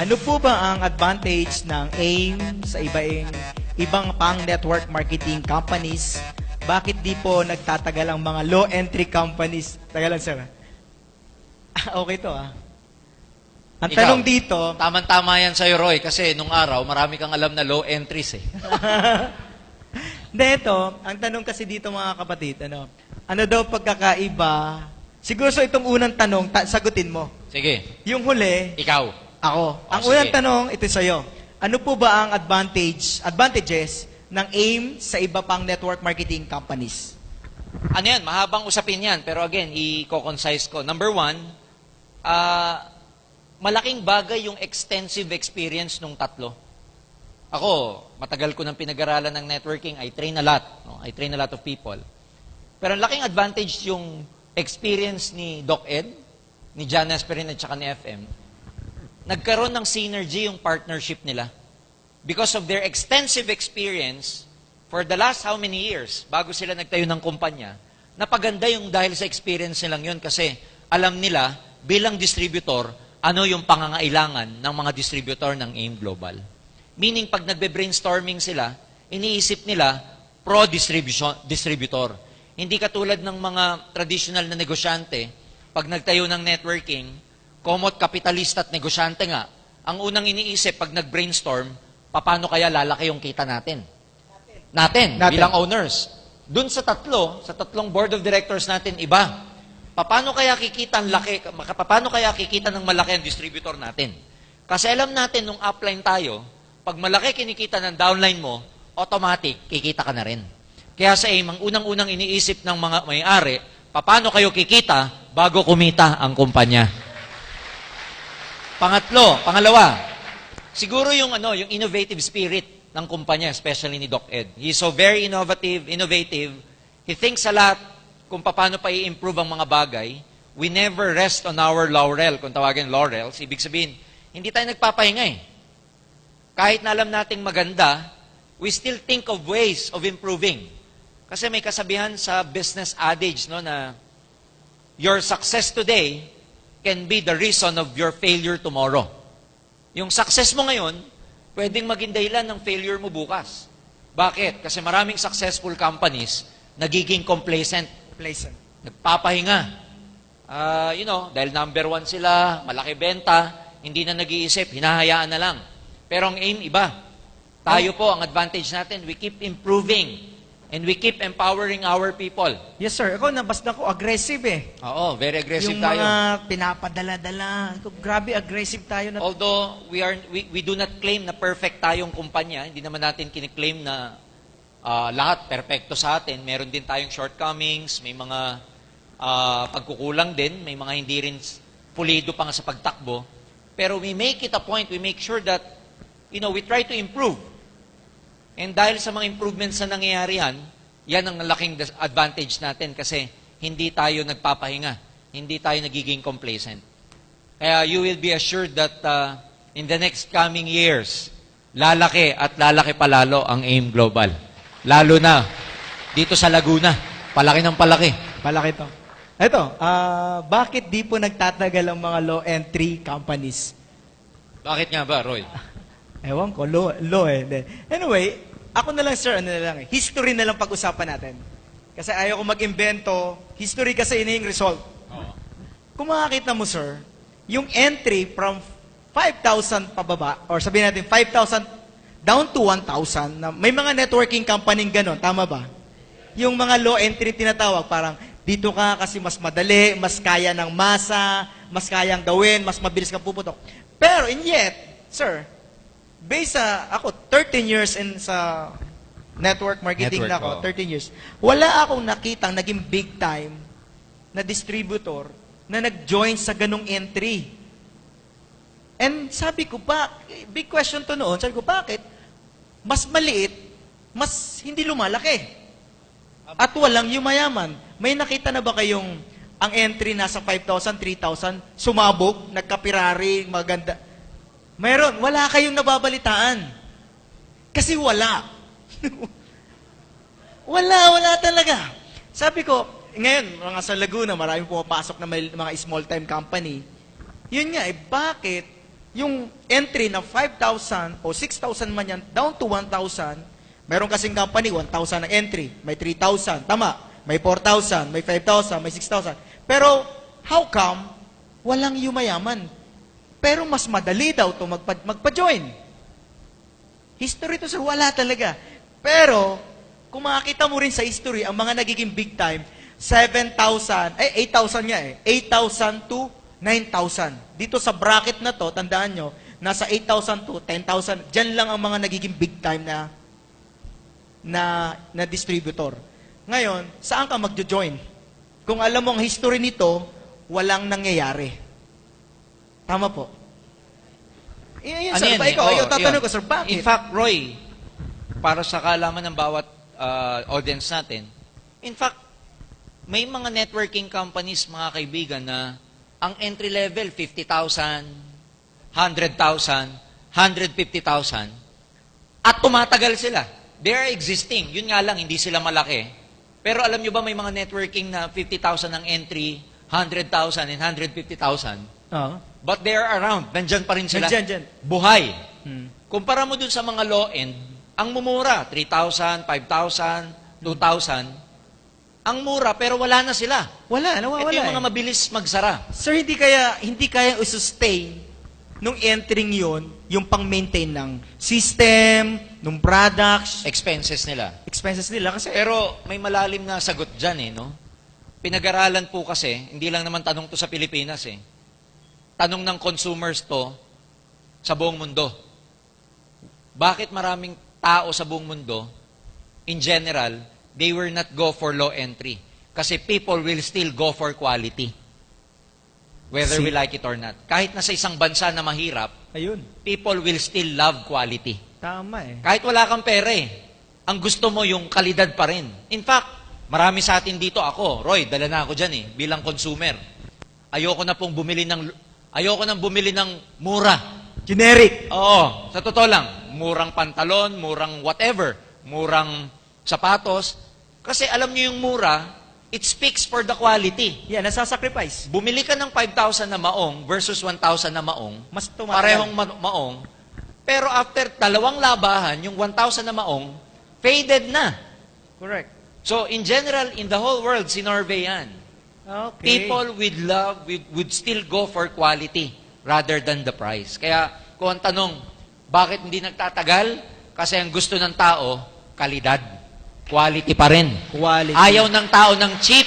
Ano po ba ang advantage ng AIM sa ibaing, ibang pang network marketing companies? Bakit di po nagtatagal ang mga low entry companies? Tagalan sir. Ah, okay to ah. Ang Ikaw. tanong dito, Tama-tama yan sa'yo, Roy, kasi nung araw, marami kang alam na low entries eh. Hindi, ito, ang tanong kasi dito mga kapatid, ano, ano daw pagkakaiba? Siguro so itong unang tanong, ta- sagutin mo. Sige, Yung huli, ikaw. Ako. Ah, ang sige. unang tanong, ito sa'yo. Ano po ba ang advantage, advantages ng AIM sa iba pang network marketing companies? Ano yan, mahabang usapin yan, pero again, i-concise ko. Number one, ah, malaking bagay yung extensive experience nung tatlo. Ako, matagal ko nang pinag-aralan ng networking, I train a lot. No? I train a lot of people. Pero ang laking advantage yung experience ni Doc Ed, ni John Esperin at saka ni FM. Nagkaroon ng synergy yung partnership nila. Because of their extensive experience, for the last how many years, bago sila nagtayo ng kumpanya, napaganda yung dahil sa experience nilang yun kasi alam nila, bilang distributor, ano yung pangangailangan ng mga distributor ng AIM Global. Meaning, pag nagbe-brainstorming sila, iniisip nila pro-distributor. Hindi katulad ng mga traditional na negosyante, pag nagtayo ng networking, komot kapitalista at negosyante nga, ang unang iniisip pag nag-brainstorm, paano kaya lalaki yung kita natin? Natin, Natin. bilang owners. Doon sa tatlo, sa tatlong board of directors natin, iba. Paano kaya kikita ang laki, paano kaya kikita ng malaki ang distributor natin? Kasi alam natin, nung upline tayo, pag malaki kinikita ng downline mo, automatic, kikita ka na rin. Kaya sa AIM, ang unang-unang iniisip ng mga may-ari, paano kayo kikita bago kumita ang kumpanya? Pangatlo, pangalawa, siguro yung ano, yung innovative spirit ng kumpanya, especially ni Doc Ed. He's so very innovative, innovative. He thinks a lot kung paano pa i-improve ang mga bagay. We never rest on our laurel, kung tawagin laurels. Ibig sabihin, hindi tayo nagpapahinga eh. Kahit na alam nating maganda, we still think of ways of improving. Kasi may kasabihan sa business adage no, na your success today can be the reason of your failure tomorrow. Yung success mo ngayon, pwedeng maging dahilan ng failure mo bukas. Bakit? Kasi maraming successful companies nagiging complacent, Pleasant. nagpapahinga. Ah, you know, dahil number one sila, malaki benta, hindi na nag-iisip, hinahayaan na lang. Pero ang aim, iba. Tayo po, ang advantage natin, we keep improving and we keep empowering our people. Yes sir, ako nabasda ko aggressive eh. Oo, very aggressive yung tayo. mga pinapadala-dala, grabe aggressive tayo na Although we are we, we do not claim na perfect tayong kumpanya, hindi naman natin kiniklaim na ah, lahat perpekto sa atin. Meron din tayong shortcomings, may mga ah, pagkukulang din, may mga hindi rin pulido pa nga sa pagtakbo. Pero we make it a point, we make sure that you know, we try to improve. And dahil sa mga improvements na nangyayari yan, yan ang nalaking dis- advantage natin kasi hindi tayo nagpapahinga. Hindi tayo nagiging complacent. Kaya you will be assured that uh, in the next coming years, lalaki at lalaki palalo ang AIM Global. Lalo na dito sa Laguna. Palaki ng palaki. Malaki to. Ito, ah, bakit di po nagtatagal ang mga low entry companies? Bakit nga ba, Roy? Ewan ko, low, low eh. Anyway, ako na lang sir, ano na lang eh. History na lang pag-usapan natin. Kasi ayaw ko mag-invento. History kasi ini yung result. Kung makakita mo sir, yung entry from 5,000 pababa, or sabihin natin 5,000 down to 1,000, na may mga networking company ganon, tama ba? Yung mga low entry tinatawag, parang dito ka kasi mas madali, mas kaya ng masa, mas kayang gawin, mas mabilis kang puputok. Pero in yet, sir, based sa ako 13 years in sa network marketing Network, na ako, oo. 13 years. Wala akong nakitang naging big time na distributor na nag-join sa ganong entry. And sabi ko, ba, big question to noon, sabi ko, bakit? Mas maliit, mas hindi lumalaki. At walang yumayaman. May nakita na ba kayong ang entry nasa 5,000, 3,000, sumabog, nagkapirari, maganda. Meron, wala kayong nababalitaan. Kasi wala. wala, wala talaga. Sabi ko, ngayon, mga sa Laguna, maraming pumapasok na may, mga small-time company. Yun nga, eh, bakit yung entry na 5,000 o 6,000 man yan, down to 1,000, meron kasing company, 1,000 ang entry, may 3,000, tama, may 4,000, may 5,000, may 6,000. Pero, how come, walang yumayaman? Pero mas madali daw to magpa, magpa-join. History to sir, wala talaga. Pero, kung makakita mo rin sa history, ang mga nagiging big time, 7,000, eh, 8,000 nga eh. 8,000 to 9,000. Dito sa bracket na to, tandaan nyo, nasa 8,000 to 10,000. Diyan lang ang mga nagiging big time na na, na distributor. Ngayon, saan ka magjo-join? Kung alam mo ang history nito, walang nangyayari. Tama po. Yan, yan, Ano sir. yan eh? ikaw, ikaw, tatanong yun. ko, sir, bakit? In fact, Roy, para sa kaalaman ng bawat uh, audience natin, in fact, may mga networking companies, mga kaibigan, na ang entry level, 50,000, 100,000, 150,000, at tumatagal sila. They are existing. Yun nga lang, hindi sila malaki. Pero alam nyo ba, may mga networking na 50,000 ang entry, 100,000 and 150,000. Oo. But they are around. Nandyan pa rin sila. Nandyan, dyan. Buhay. Hmm. Kumpara mo dun sa mga low end, ang mumura, 3,000, 5,000, 2,000. Ang mura, pero wala na sila. Wala, Ito nawawala. yung mga eh. mabilis magsara. Sir, hindi kaya hindi kaya i-sustain nung entering yon yung pang-maintain ng system, nung products, Expenses nila. expenses nila kasi Pero may malalim na sagot dyan eh, no? Pinag-aralan po kasi, hindi lang naman tanong to sa Pilipinas eh. Tanong ng consumers to sa buong mundo. Bakit maraming tao sa buong mundo, in general, they will not go for low entry? Kasi people will still go for quality. Whether See? we like it or not. Kahit nasa isang bansa na mahirap, ayun, people will still love quality. tama eh. Kahit wala kang pera eh, ang gusto mo yung kalidad pa rin. In fact, marami sa atin dito ako, Roy, dala na ako dyan eh, bilang consumer. Ayoko na pong bumili ng, ayoko nang bumili ng mura. Generic. Oo, sa totoo lang, murang pantalon, murang whatever, murang sapatos. Kasi alam niyo yung mura, it speaks for the quality. Yan, nasasacrifice. Bumili ka ng 5,000 na maong versus 1,000 na maong, Mas tumatagal. parehong ma- maong, pero after dalawang labahan, yung 1,000 na maong, faded na. Correct. So, in general, in the whole world, sinorvey yan. Okay. People with love would, would still go for quality rather than the price. Kaya, kung ang tanong, bakit hindi nagtatagal? Kasi ang gusto ng tao, kalidad. Quality pa rin. Quality. Ayaw ng tao ng cheap.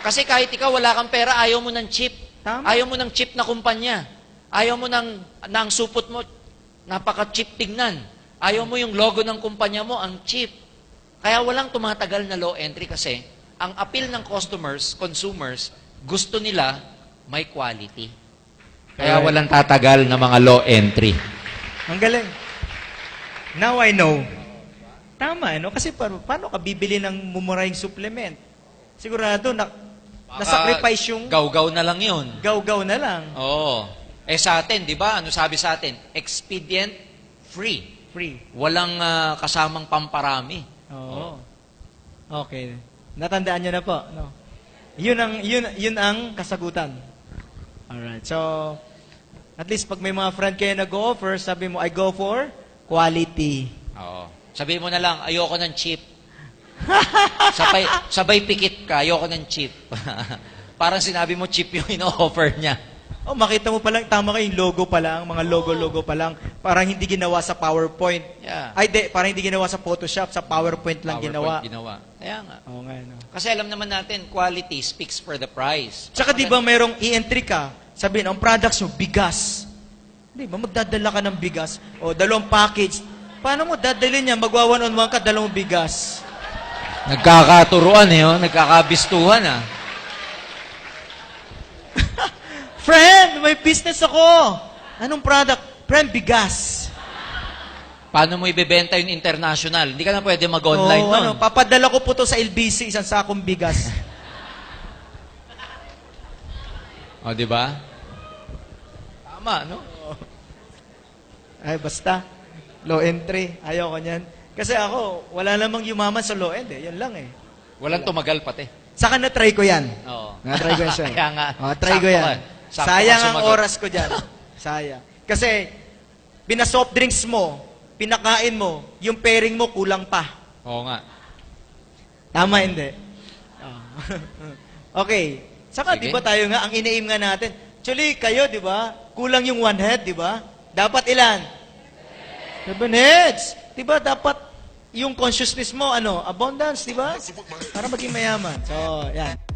Kasi kahit ikaw wala kang pera, ayaw mo ng cheap. Tama. Ayaw mo ng cheap na kumpanya. Ayaw mo ng, ng supot mo, napaka-cheap tignan. Ayaw mo yung logo ng kumpanya mo, ang cheap. Kaya walang tumatagal na low entry kasi ang appeal ng customers, consumers, gusto nila may quality. Kaya walang tatagal na mga low entry. Ang galing. Now I know. Tama, no? Kasi paano, paano ka bibili ng mumurahing supplement? Sigurado, na, na-sacrifice yung Gaw-gaw na lang yun. gaw-gaw na lang. Oo. Eh sa atin, di ba? Ano sabi sa atin? Expedient free. Free. Walang ah, kasamang pamparami. Oo. Okay. Natandaan nyo na po, no? Yun ang, yun, yun ang kasagutan. Alright. So, at least pag may mga friend kayo na go-offer, sabi mo, I go for quality. Oo. Sabi mo na lang, ayoko ng cheap. sabay, sabay pikit ka, ayoko ng cheap. Parang sinabi mo cheap yung ino-offer niya. Oh, makita mo pa lang, tama kayo, yung logo pa lang, mga logo-logo pa lang, parang hindi ginawa sa PowerPoint. Yeah. Ay, di, parang hindi ginawa sa Photoshop, sa PowerPoint lang ginawa. PowerPoint ginawa. Kaya nga. Oo nga, no. Kasi alam naman natin, quality speaks for the price. Tsaka di ba mayroong i-entry ka, sabihin, ang products mo, bigas. Di ba, magdadala ka ng bigas, o dalawang package. Paano mo dadalhin niya, magwa one on one ka, dalawang bigas. Nagkakaturuan eh, oh. nagkakabistuhan ah. Friend, may business ako. Anong product? Friend, bigas. Paano mo ibebenta yung international? Hindi ka na pwede mag-online Oo, nun. ano, papadala ko po to sa LBC, isang sakong bigas. O, di ba? Tama, no? Ay, basta. Low entry. Ayoko niyan. Kasi ako, wala namang yumaman sa low end eh. Yan lang eh. Walang tumagal pati. Saka na-try ko yan. Oo. Na-try ko yan, sir. Kaya nga. Oh, try ko yan. Sakto Sayang ang oras ko dyan. Sayang. Kasi, pinasoft drinks mo, pinakain mo, yung pairing mo kulang pa. Oo nga. Tama, hindi? Ah. okay. Saka, Sige. di ba tayo nga, ang ina-aim nga natin, actually, kayo, di ba, kulang yung one head, di ba? Dapat ilan? Seven heads. Di ba, dapat yung consciousness mo, ano, abundance, di ba? Para maging mayaman. So, yan.